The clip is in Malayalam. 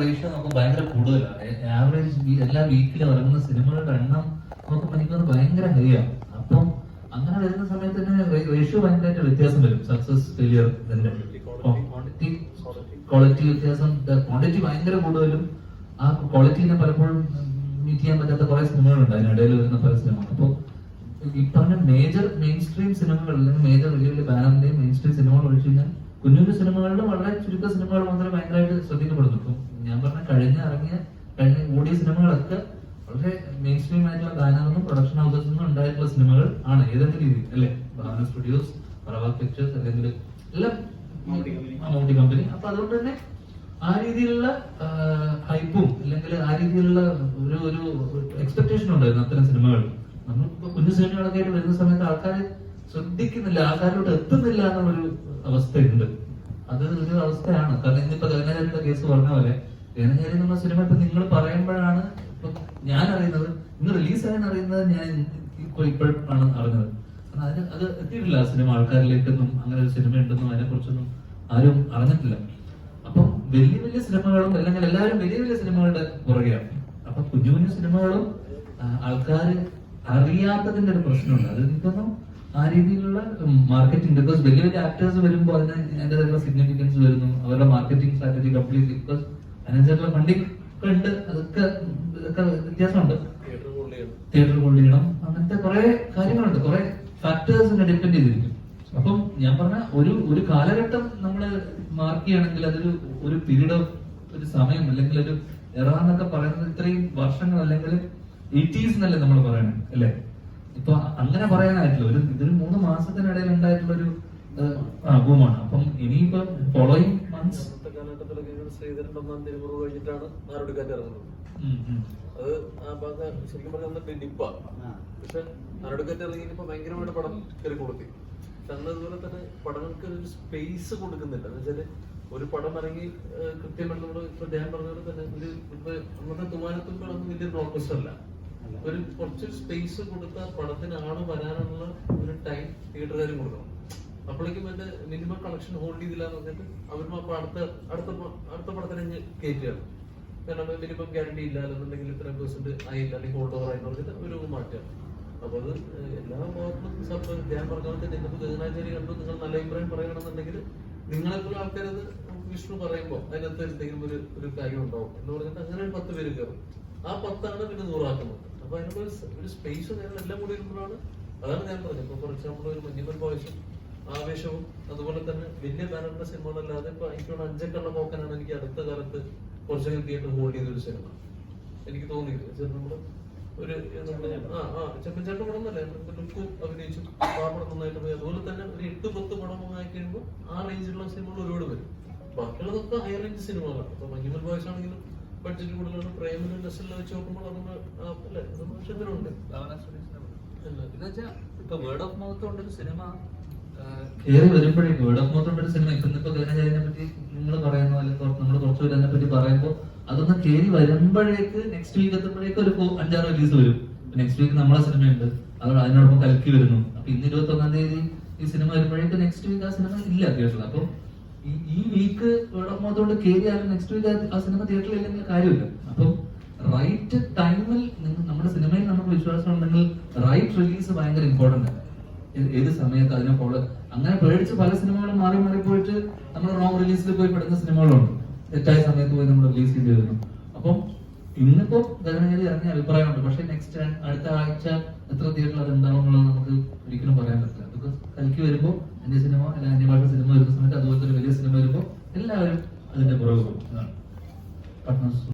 റേഷ്യോ നമുക്ക് ഭയങ്കര കൂടുതലാണ്. ആവറേജ് എല്ലാ വീക്കിലും ഇറങ്ങുന്ന സിനിമകളുടെ എണ്ണം നമുക്ക് തോന്നുന്നു ഭയങ്കര ഹൈ ആണ്. അപ്പം അങ്ങനെ വരുന്ന സമയത്ത് തന്നെ റേഷ്യോ ഭയങ്കരമായിട്ട് വ്യത്യാസം വരും. സക്സസ് ഫെയിലിയർ ഇതിന്റെ ക്വാണ്ടിറ്റി ക്വാളിറ്റി വ്യത്യാസം ക്വാണ്ടിറ്റി ഭയങ്കര കൂടുതലും. ആ ക്വാളിറ്റിനെ പലപ്പോഴും മീറ്റ് ചെയ്യാൻ പറ്റാത്ത കുറെ സിനിമകളുണ്ട് അതിനിടയിൽ വരുന്ന പല സിനിമകൾ. അപ്പോൾ ഈ പറഞ്ഞ മേജർ മെയിൻ സ്ട്രീം സിനിമകൾ അല്ലെങ്കിൽ മേജർ വലിയ വലിയ ബാനറിന്റെയും മെയിൻ സ്ട്രീം സിനിമകൾ ഒഴിച്ചു കഴിഞ്ഞാൽ കുഞ്ഞു കുഞ്ഞു സിനിമകളിൽ വളരെ ചുരുക്ക സിനിമകൾ മാത്രമേ ഭയങ്കരമായിട്ട് ശ്രദ്ധിക്കപ്പെടുന്നു ഇപ്പം ഞാൻ പറഞ്ഞ കഴിഞ്ഞ ഇറങ്ങിയ കഴിഞ്ഞ കൂടിയ സിനിമകളൊക്കെ വളരെ മെയിൻ സ്ട്രീം ആയിട്ടുള്ള ബാനറിനും പ്രൊഡക്ഷൻ ഹൗസസ് നിന്നും ഉണ്ടായിട്ടുള്ള സിനിമകൾ ആണ് ഏതെങ്കിലും രീതി അല്ലേ? ഭാവന സ്റ്റുഡിയോസ് പ്രഭാ പിക്ചേഴ്സ് അല്ലെങ്കിൽ എല്ലാം മമ്മൂട്ടി കമ്പനി അപ്പൊ അതുകൊണ്ട് തന്നെ ആ രീതിയിലുള്ള ഹൈപ്പും അല്ലെങ്കിൽ ആ രീതിയിലുള്ള ഒരു ഒരു എക്സ്പെക്ടേഷൻ ഉണ്ടായിരുന്നു അത്തരം സിനിമകൾ. നമ്മളിപ്പോ കുഞ്ഞു സിനിമകളൊക്കെ ആയിട്ട് വരുന്ന സമയത്ത് ആൾക്കാർ ശ്രദ്ധിക്കുന്നില്ല ആൾക്കാരിലോട്ട് എത്തുന്നില്ല എന്നുള്ളൊരു അവസ്ഥയുണ്ട്. അത് ഒരു അവസ്ഥയാണ്. കാരണം ഇന്നിപ്പോ ഗഗനചാരിയുടെ കേസ് പറഞ്ഞ പോലെ ഗഗനചാരി എന്നുള്ള സിനിമ ഇപ്പൊ നിങ്ങൾ പറയുമ്പോഴാണ് ഞാൻ അറിയുന്നത്. ഇന്ന് റിലീസ് ആയെന്ന് അറിയുന്നത് ഞാൻ ഇപ്പൊ ഇപ്പോഴാണ് അറിഞ്ഞത്. അതിന് അത് എത്തിയിട്ടില്ല ആ സിനിമ ആൾക്കാരിലേക്കൊന്നും. അങ്ങനെ ഒരു സിനിമ ഉണ്ടെന്നും അതിനെ കുറിച്ചൊന്നും ആരും അറിഞ്ഞിട്ടില്ല. അപ്പം വലിയ വലിയ സിനിമകളും അല്ലെങ്കിൽ എല്ലാവരും വലിയ വലിയ സിനിമകളുടെ പുറകെയാണ്. അപ്പൊ കുഞ്ഞു കുഞ്ഞു സിനിമകളും ആൾക്കാർ അറിയാത്തതിന്റെ ഒരു പ്രശ്നമുണ്ട്. അത് എനിക്കൊന്നും ആ രീതിയിലുള്ള മാർക്കറ്റിംഗ് ബിക്കോസ് വലിയ വലിയ ആക്ടേഴ്സ് വരുമ്പോൾ അതിന് അതിന്റെതായിട്ടുള്ള സിഗ്നിഫിക്കൻസ് വരുന്നു. അവരുടെ മാർക്കറ്റിംഗ് സ്ട്രാറ്റജി കംപ്ലീറ്റ് ബിക്കോസ് അതിനനുസരിച്ചുള്ള ഫണ്ടിങ് ഒക്കെ ഉണ്ട്. അതൊക്കെ ഇതൊക്കെ വ്യത്യാസമുണ്ട്. തിയേറ്റർ ഹോൾഡ് ചെയ്യണം. അങ്ങനത്തെ കുറെ കാര്യങ്ങളുണ്ട്. കുറെ ഫാക്ടേഴ്സിനെ ഡിപ്പെൻഡ് ചെയ്തിരിക്കും. അപ്പം ഞാൻ പറഞ്ഞ ഒരു ഒരു കാലഘട്ടം നമ്മൾ മാർക്ക് ചെയ്യണമെങ്കിൽ അതൊരു ഒരു പീരീഡ് ഓഫ് ഒരു സമയം അല്ലെങ്കിൽ ഒരു എറ എന്നൊക്കെ പറയുന്നത് ഇത്രയും വർഷങ്ങൾ അല്ലെങ്കിൽ എയ്റ്റീസ് എന്നല്ലേ നമ്മൾ പറയണേ അല്ലേ? ഇപ്പൊ അങ്ങനെ പറയാനായിട്ടില്ല. ഒരു ഇതൊരു മൂന്ന് മാസത്തിനിടയിൽ ഉണ്ടായിട്ടുള്ള ഒരു ഭൂമാണ് അപ്പം ഇനിയിപ്പോ ഫോളോയിങ് മന്ത്സ് കാലഘട്ടത്തിലൊക്കെ ശ്രീധരൻ ഒന്നാം തിരുമുറവ് കഴിഞ്ഞിട്ടാണ് നാടെടുക്കാൻ ഇറങ്ങുന്നത് അത് ആ ഭാഗം ശരിക്കും പറഞ്ഞാൽ അന്ന് ഡിപ്പാ പക്ഷെ നാടോടിക്കാറ്റ് ഇറങ്ങിയപ്പോ ഭയങ്കരമായിട്ട് പടം കയറി കൊടുത്തി പക്ഷെ അന്ന് അതുപോലെ തന്നെ പടങ്ങൾക്ക് ഒരു സ്പേസ് കൊടുക്കുന്നില്ല. എന്ന് വെച്ചാൽ ഒരു പടം ഇറങ്ങി കൃത്യമായിട്ട് നമ്മൾ ഇപ്പൊ അദ്ദേഹം പറഞ്ഞ പോലെ തന്നെ ഒരു ഇപ്പൊ അന്നത്തെ തുമാനത്തുമ്പോഴൊന്നും വലിയ പ്രോഗ്രസ് അല്ല. ഒരു കുറച്ച് സ്പേസ് കൊടുത്ത പടത്തിന് ആൾ വരാനുള്ള ഒരു ടൈം തിയേറ്ററുകാരും കൊടുക്കണം. അപ്പോഴേക്കും എന്റെ മിനിമം കളക്ഷൻ ഹോൾഡ് ചെയ്തില്ല എന്ന് പറഞ്ഞിട്ട് അവരും അപ്പൊ അടുത്ത അടുത്ത അടുത്ത പടത്തിന് കയറ്റുകയാണ് കാരണം മിനിമം ഗ്യാരണ്ടി ഇല്ല എന്നുണ്ടെങ്കിൽ ഇത്ര പെർസെന്റ് ആയില്ല അല്ലെങ്കിൽ ഹോൾഡ് ഓവർ ആയെന്ന് പറഞ്ഞിട്ട് ഒരു മാറ്റുക അപ്പൊ അത് എല്ലാ ഭാഗത്തും സർക്കാർ ഞാൻ പറഞ്ഞ പോലെ തന്നെ ഇന്നിപ്പോ ഗഗനാചാരി കണ്ടു നിങ്ങൾ നല്ല അഭിപ്രായം പറയണമെന്നുണ്ടെങ്കിൽ നിങ്ങളെപ്പോലും ആൾക്കാരത് വിഷ്ണു പറയുമ്പോൾ അതിനകത്ത് എന്തെങ്കിലും ഒരു ഒരു കാര്യം ഉണ്ടാവും എന്ന് പറഞ്ഞിട്ട് അങ്ങനെ പത്ത് പേര് കയറും. ആ പത്താണ് പിന്നെ നൂറാക്കുന്നത്. അപ്പൊ അതിനുള്ള ഒരു സ്പേസ് എല്ലാം കൂടി ഇരുമ്പോഴാണ് അതാണ് ഞാൻ പറഞ്ഞത്. ഇപ്പൊ ഫോർ എക്സാമ്പിൾ ഒരു മഞ്ഞുമൽ ബോയ്സും ആവേശവും അതുപോലെ തന്നെ വലിയ ബാനറിന്റെ സിനിമകളല്ലാതെ ഇപ്പൊ എനിക്കോട് അഞ്ചക്കള്ള പോക്കനാണ് എനിക്ക് അടുത്ത കാലത്ത് കുറച്ചൊക്കെ തിയേറ്റർ ഹോൾഡ് ചെയ്ത ഒരു സിനിമ എനിക്ക് നമ്മൾ ഒരു ആ ആ ചെമ്മൻചാട്ട പടം എന്നല്ലേ ലുക്കും അഭിനയിച്ചു. ആ പടം നന്നായിട്ട് പോയി അതുപോലെ തന്നെ ഒരു എട്ട് പത്ത് പടം ആയി കഴിയുമ്പോൾ ആ റേഞ്ചിലുള്ള സിനിമകൾ ഒരുപാട് വരും. ബാക്കിയുള്ളതൊക്കെ ഹൈ റേഞ്ച് സിനിമകളാണ് ഇപ്പൊ മഞ്ഞുമൽ ബോയ്സ് ആണെങ്കിലും ബഡ്ജറ്റ് കൂടുതലാണ് പ്രേമിനും നെസ്സെല്ലാം വെച്ച് നോക്കുമ്പോൾ അതൊന്ന് അല്ലേ? അത് എന്നുവെച്ചാ ഇപ്പൊ വേർഡ് ഓഫ് മൗത്ത് കൊണ്ടൊരു സിനിമ കയറി വരുമ്പോഴേക്കും ഓഫ് മൗത്ത് കൊണ്ടൊരു സിനിമ ഇപ്പൊ ഇന്നിപ്പോ പറ്റി നിങ്ങൾ പറയുന്നു അല്ലെങ്കിൽ നമ്മൾ കുറച്ച് പേര് അതിനെ പറ്റി പറയുമ്പോൾ അതൊന്ന് കയറി വരുമ്പോഴേക്ക് നെക്സ്റ്റ് വീക്ക് എത്തുമ്പോഴേക്ക് ഒരു അഞ്ചാറ് റിലീസ് വരും. നെക്സ്റ്റ് വീക്ക് നമ്മളെ സിനിമയുണ്ട്. അത് അതിനോടൊപ്പം കലക്കി വരുന്നു. അപ്പൊ ഇന്ന് ഇരുപത്തി ഒന്നാം തീയതി ഈ സിനിമ വരുമ്പോഴേക്ക് നെക്സ്റ്റ് വീക്ക് ആ സിനിമ ഇല്ല തിയേറ്ററിൽ അപ്പൊ ഈ- വീക്ക് മൗത്ത് കൊണ്ട് കയറിയാലും നെക്സ്റ്റ് വീക്ക് ആ സിനിമ തിയേറ്ററിൽ ഇല്ലെങ്കിൽ കാര്യമില്ല. അപ്പം റൈറ്റ് ടൈമിൽ നമ്മുടെ സിനിമയിൽ നമുക്ക് വിശ്വാസം ഉണ്ടെങ്കിൽ റൈറ്റ് റിലീസ് ഭയങ്കര ഇമ്പോർട്ടന്റ് ആണ്. ഏത് സമയത്ത് അതിനെ ഫോളോ അങ്ങനെ പേടിച്ച് പല സിനിമകളും മാറി മാറി പോയിട്ട് നമ്മൾ റോങ് റിലീസിൽ പോയി പെടുന്ന സിനിമകളുണ്ട്. തെറ്റായ സമയത്ത് പോയി നമ്മൾ റിലീസ് ചെയ്ത് വരുന്നു. അപ്പം ഇന്നിപ്പോ ഗഗനഗതി ഇറങ്ങിയ അഭിപ്രായമുണ്ട്. പക്ഷെ നെക്സ്റ്റ് അടുത്ത ആഴ്ച എത്ര തിയേറ്ററിൽ അത് ഉണ്ടാവും എന്നുള്ളത് നമുക്ക് ഒരിക്കലും പറയാൻ പറ്റില്ല. ബിക്കോസ് കലക്കി വരുമ്പോൾ അന്യ സിനിമ അല്ലെങ്കിൽ അന്യഭാഷ സിനിമ വരുന്ന സമയത്ത് അതുപോലത്തെ ഒരു വലിയ സിനിമ വരുമ്പോൾ എല്ലാവരും അതിന്റെ പുറകെ പോകും.